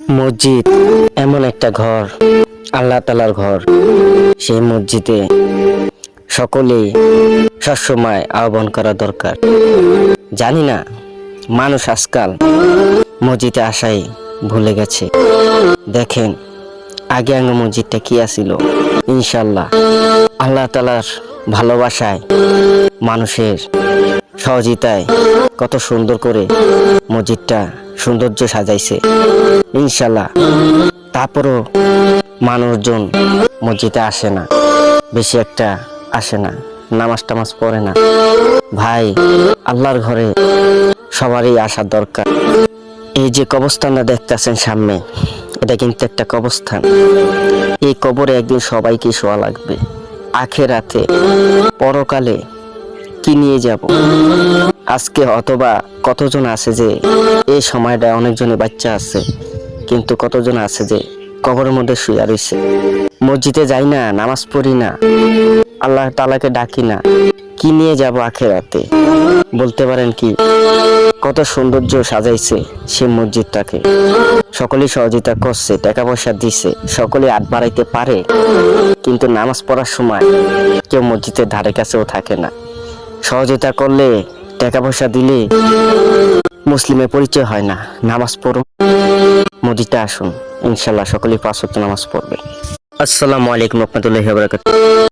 মসজিদ এমন একটা ঘর, আল্লাহ তালার ঘর। সেই মসজিদে সকলেই সবসময় আহ্বান করা দরকার। জানি না, মানুষ আজকাল মসজিদে আসাই ভুলে গেছে। দেখেন, আগে আগে মসজিদটা কি আছিল? ইনশাল্লাহ আল্লাহ তালার ভালোবাসায় মানুষের সহজিতায় কত সুন্দর করে মসজিদটা সৌন্দর্য সাজাইছে। ইনশাল্লাহ তারপরও মানুষজন মসজিদে আসে না। বেশি একটা আসে না। নামাজ টামাজ পড়ে না। ভাই, আল্লাহর ঘরে সবারই আসা দরকার। এই যে কবরস্থানটা দেখতেছেন সামনে, এটা কিন্তু একটা কবরস্থান। এই কবরে একদিন সবাইকে শোয়া লাগবে। আখেরাতে, পরকালে কি নিয়ে যাব? আজকে অথবা কতজন আছে যে এই সময়টা অনেকজনের বাচ্চা আছে, কিন্তু কতজন আছে যে কবরের মধ্যে শুয়ে রয়েছে? মসজিদে যাই না, নামাজ পড়ি না, আল্লাহ তালাকে ডাকি না, কি নিয়ে যাব আখেরাতে? বলতে পারেন কি, কত সৌন্দর্য সাজাইছে সে মসজিদটাকে। সকলেই সহযোগিতা করছে টাকা পয়সা দিছে সকলে আট বাড়াইতে পারে, কিন্তু নামাজ পড়ার সময় কেউ মসজিদের ধারে কাছেও থাকে না। সহযোগিতা করলে টাকা পয়সা দিলে মুসলিমের পরিচয় হয় না। নামাজ পড়ো মোদিটা আসুন। ইনশাল্লাহ সকলেই পাঁচ নামাজ পড়বে। আসসালামু আলাইকুম রহমতুল্লাহ